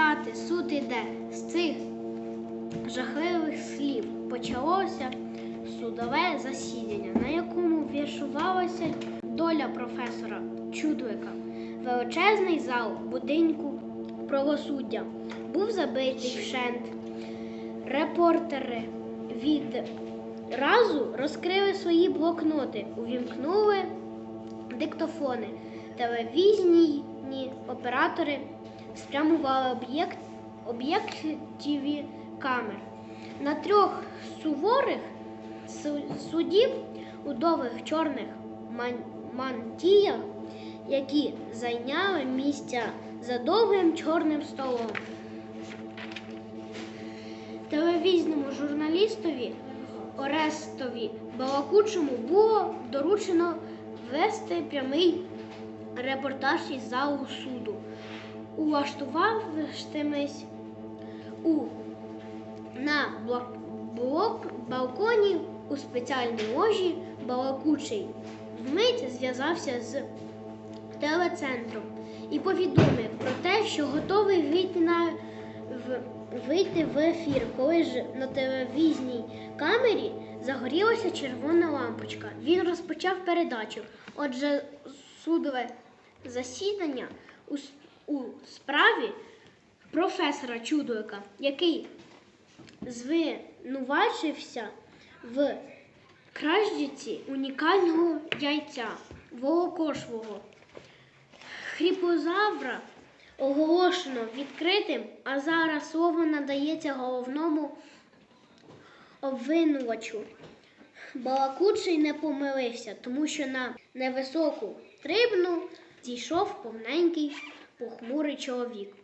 читати суд іде з цих жахливих слів почалося судове засідання, на якому віршувалася доля професора Чудлика. Величезний зал будинку правосуддя був забитий вщент. Репортери відразу розкрили свої блокноти, увімкнули диктофони. Телевізійні оператори спрямували об'єкт, об'єктиві камер. На трьох суворих су- суддів у довгих чорних ман- мантіях, які зайняли місця за довгим чорним столом. Телевізійному журналістові Орестові Балакучому було доручено вести прямий репортаж із залу суду. Улаштувавшимись у на блок, балконі у спеціальній ложі Балакучий вмить зв'язався з телецентром і повідомив про те, що готовий вийти на в, вийти в ефір, коли ж на телевізійній камері загорілася червона лампочка. Він розпочав передачу. Отже, судове засідання у, справі професора Чудлика, який звинувачився в краждіці унікального яйця волокошлого. Хріпозавра оголошено відкритим, а зараз слово надається головному обвинувачу. Балакучий не помилився, тому що на невисоку трибну зійшов повненький похмурий чоловік.